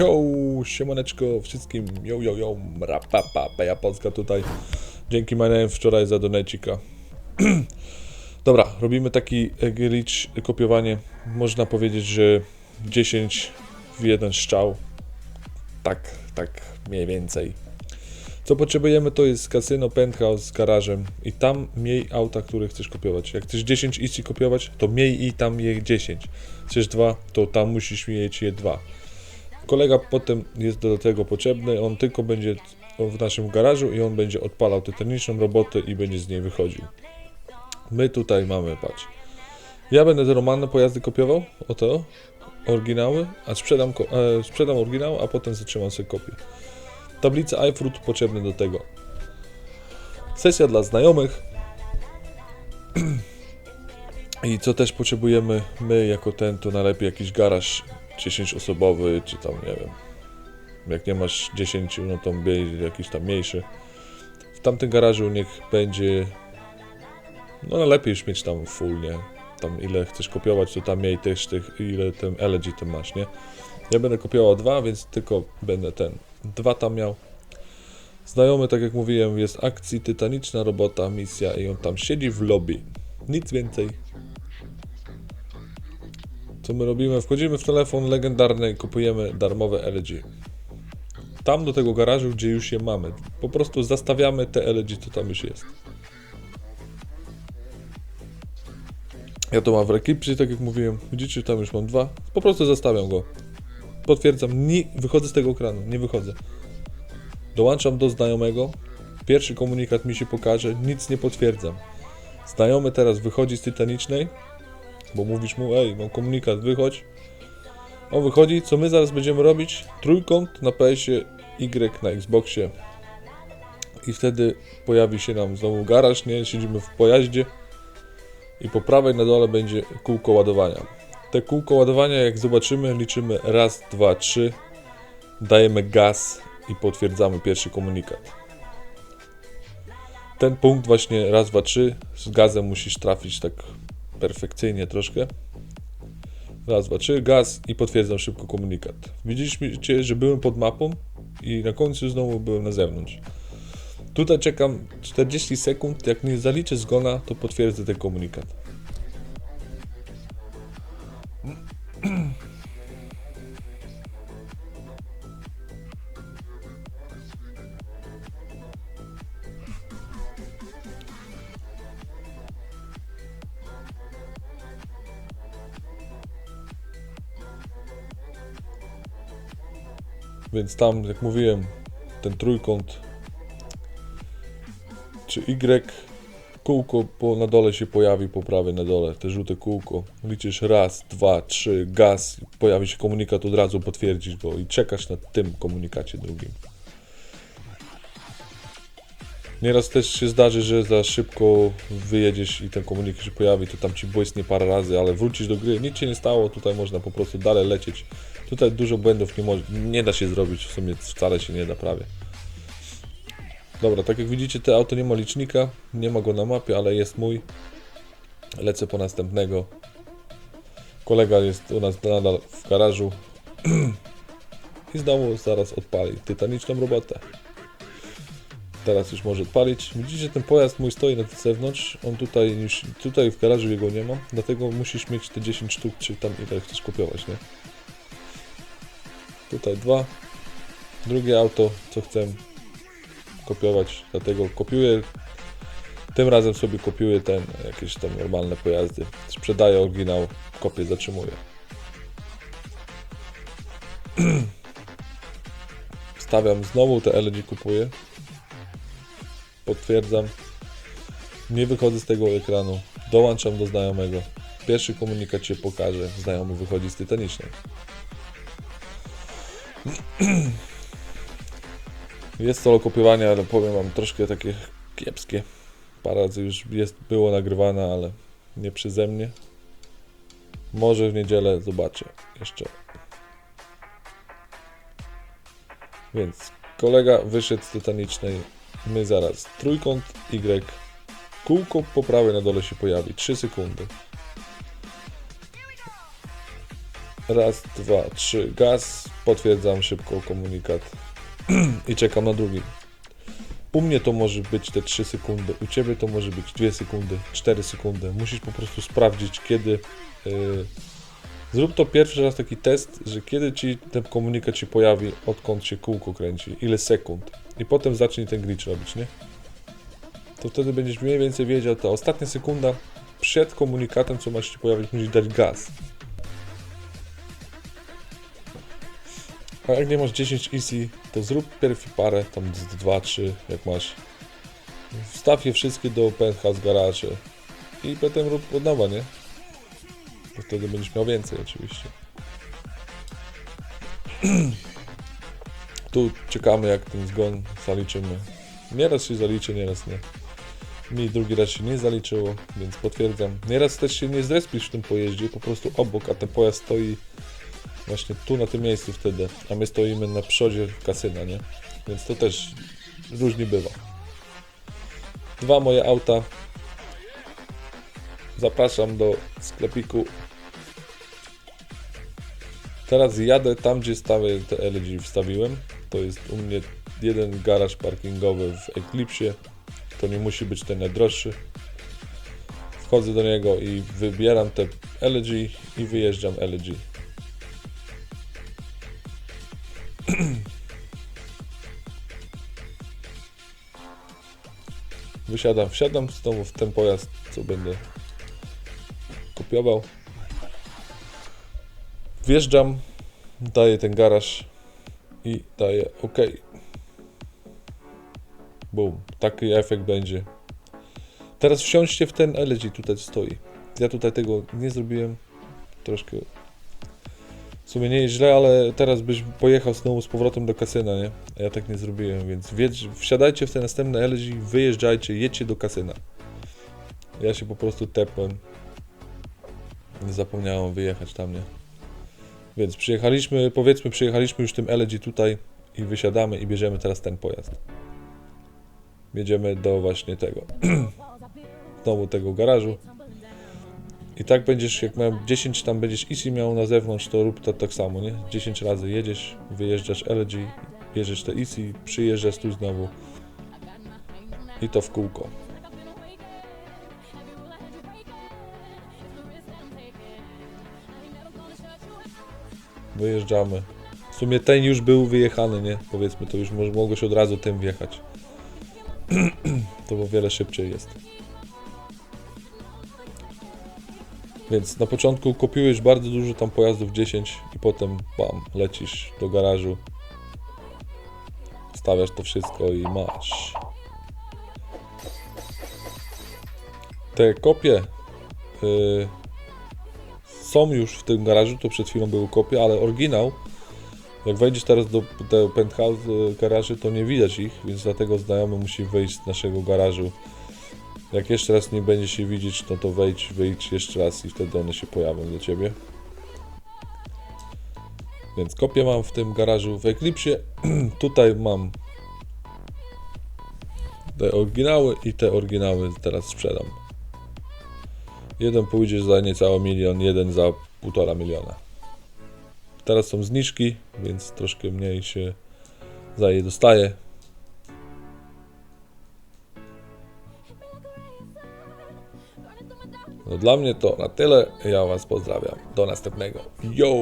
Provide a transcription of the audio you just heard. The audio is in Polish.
Yo, siemaneczko wszystkim, yo, yo, yo, rapapa, ja Polska tutaj. Dzięki Manem wczoraj za donecika. Dobra, robimy taki glitch, kopiowanie. Można powiedzieć, że 10 w jeden strzał. Tak, tak mniej więcej. Co potrzebujemy to jest kasyno, penthouse z garażem i tam miej auta, które chcesz kopiować. Jak chcesz 10 easy kopiować, to miej i tam je 10. Chcesz 2, to tam musisz mieć je 2. Kolega potem jest do tego potrzebny, on tylko będzie w naszym garażu i on będzie odpalał tytaniczną robotę i będzie z niej wychodził. My tutaj mamy, patrz. Ja będę te romanne pojazdy kopiował, oto, oryginały, a sprzedam, e, sprzedam oryginał, a potem zatrzymam sobie kopię. Tablice iFruit potrzebne do tego. Sesja dla znajomych. I co też potrzebujemy my jako ten, to najlepiej jakiś garaż 10-osobowy, czy tam nie wiem. Jak nie masz 10, no to bierz jakiś tam mniejszy. W tamtym garażu niech będzie. No najlepiej już mieć tam full, nie? Tam ile chcesz kopiować, to tam miej też tych, ile ten LG tam masz, nie? Ja będę kopiował dwa, więc tylko będę ten. Dwa tam miał. Znajomy, tak jak mówiłem, jest akcji, tytaniczna robota, misja i on tam siedzi w lobby. Nic więcej. Co my robimy? Wchodzimy w telefon legendarny i kupujemy darmowe LG. Tam do tego garażu, gdzie już je mamy. Po prostu zastawiamy te LG, co tam już jest. Ja to mam w Rekipsy, tak jak mówiłem. Widzicie, tam już mam dwa. Po prostu zastawiam go. Potwierdzam, nie, wychodzę z tego ekranu, nie wychodzę. Dołączam do znajomego. Pierwszy komunikat mi się pokaże, nic nie potwierdzam. Znajomy teraz wychodzi z Titanicznej, bo mówisz mu, ej, mam komunikat, wychodź. On wychodzi, co my zaraz będziemy robić? Trójkąt na PS-ie, Y na Xboxie. I wtedy pojawi się nam znowu garaż, nie? Siedzimy w pojaździe. I po prawej na dole będzie kółko ładowania. Te kółko ładowania, jak zobaczymy, liczymy raz, dwa, trzy. Dajemy gaz i potwierdzamy pierwszy komunikat. Ten punkt właśnie raz, dwa, trzy z gazem musisz trafić tak perfekcyjnie troszkę. Raz, dwa, trzy, gaz i potwierdzam szybko komunikat. Widzieliście, że byłem pod mapą i na końcu znowu byłem na zewnątrz. Tutaj czekam 40 sekund, jak nie zaliczę zgona, to potwierdzę ten komunikat. Więc tam, jak mówiłem, ten trójkąt czy Y kółko po, na dole się pojawi po prawej na dole, te żółte kółko. Liczysz raz, dwa, trzy, gaz, pojawi się komunikat, od razu potwierdzisz go i czekasz na tym komunikacie drugim. Nieraz też się zdarzy, że za szybko wyjedziesz i ten komunikat się pojawi, to tam ci błysnie parę razy, ale wrócisz do gry, nic się nie stało, tutaj można po prostu dalej lecieć. Tutaj dużo błędów nie, mo- nie da się zrobić, w sumie wcale się nie da prawie. Dobra, tak jak widzicie, te auto nie ma licznika, nie ma go na mapie, ale jest mój. Lecę po następnego. Kolega jest u nas nadal w garażu. I znowu zaraz odpali tytaniczną robotę. Teraz już może odpalić. Widzicie, ten pojazd mój stoi na zewnątrz. On tutaj już, tutaj w garażu jego nie ma. Dlatego musisz mieć te 10 sztuk, czy tam ile chcesz kopiować, nie? Tutaj dwa. Drugie auto, co chcę kopiować, dlatego kopiuję. Tym razem sobie kopiuję ten, jakieś tam normalne pojazdy. Sprzedaję oryginał, kopię zatrzymuję. Stawiam znowu te LG kupuję. Potwierdzam. Nie wychodzę z tego ekranu. Dołączam do znajomego. Pierwszy komunikat się pokaże. Znajomy wychodzi z tytanicznej. Jest solo kopiowanie, ale powiem wam troszkę takie kiepskie. Parę razy już jest, było nagrywane, ale nie przeze mnie. Może w niedzielę zobaczę jeszcze. Więc kolega wyszedł z tytanicznej. My zaraz. Trójkąt Y. Kółko po prawej na dole się pojawi. 3 sekundy. Raz, dwa, trzy. Gaz. potwierdzam szybko komunikat i czekam na drugi. U mnie to może być te 3 sekundy, u Ciebie to może być 2 sekundy, 4 sekundy. Musisz po prostu sprawdzić, kiedy... Yy, zrób to pierwszy raz taki test, że kiedy Ci ten komunikat się pojawi, odkąd się kółko kręci, ile sekund. I potem zacznij ten glitch robić, nie? To wtedy będziesz mniej więcej wiedział, ta ostatnia sekunda przed komunikatem, co ma się pojawić, musisz dać gaz. A jak nie masz 10 easy, to zrób pierw parę, tam 2-3, jak masz. Wstaw je wszystkie do penthouse garage i potem rób od nowa, nie? To wtedy będziesz miał więcej oczywiście. Tu czekamy jak ten zgon zaliczymy. Nieraz się zaliczy, nieraz nie. Mi drugi raz się nie zaliczyło, więc potwierdzam. Nieraz też się nie zrespisz w tym pojeździe, po prostu obok, a ten pojazd stoi właśnie tu na tym miejscu wtedy, a my stoimy na przodzie kasyna, nie? Więc to też różnie bywa. Dwa moje auta. Zapraszam do sklepiku. Teraz jadę tam, gdzie stawię te LG wstawiłem. To jest u mnie jeden garaż parkingowy w Eclipse. To nie musi być ten najdroższy. Wchodzę do niego i wybieram te LG i wyjeżdżam LG. Wysiadam, wsiadam znowu w ten pojazd, co będę Wjeżdżam, daję ten garaż i daję OK. Boom, taki efekt będzie. Teraz wsiądźcie w ten LG, tutaj stoi. Ja tutaj tego nie zrobiłem. Troszkę w sumie nie jest źle, ale teraz byś pojechał znowu z powrotem do kasyna, nie? A ja tak nie zrobiłem, więc wiedz, wsiadajcie w te następne LG, wyjeżdżajcie, jedźcie do kasyna. Ja się po prostu tepłem. Nie zapomniałem wyjechać tam, nie? Więc przyjechaliśmy, powiedzmy przyjechaliśmy już tym LG tutaj i wysiadamy i bierzemy teraz ten pojazd. Jedziemy do właśnie tego, znowu tego garażu. I tak będziesz, jak miałem 10 tam będziesz easy miał na zewnątrz, to rób to tak samo, nie? 10 razy jedziesz, wyjeżdżasz LG, bierzesz te easy, przyjeżdżasz tu znowu. I to w kółko. Wyjeżdżamy. W sumie ten już był wyjechany, nie? Powiedzmy, to już mo- mogłeś od razu tym wjechać. to o wiele szybciej jest. Więc na początku kopiujesz bardzo dużo tam pojazdów 10 i potem bam, lecisz do garażu. Stawiasz to wszystko i masz. Te kopie y, są już w tym garażu, to przed chwilą były kopie, ale oryginał jak wejdziesz teraz do penthouse y, garaży, to nie widać ich, więc dlatego znajomy musi wyjść z naszego garażu. Jak jeszcze raz nie będzie się widzieć, no to wejdź, wyjdź jeszcze raz i wtedy one się pojawią do ciebie. Więc kopię mam w tym garażu w Eclipse. Tutaj mam te oryginały i te oryginały teraz sprzedam. Jeden pójdzie za niecały milion, jeden za półtora miliona. Teraz są zniżki, więc troszkę mniej się za je dostaje. No dla mnie to na tyle. Ja Was pozdrawiam. Do następnego. Yo!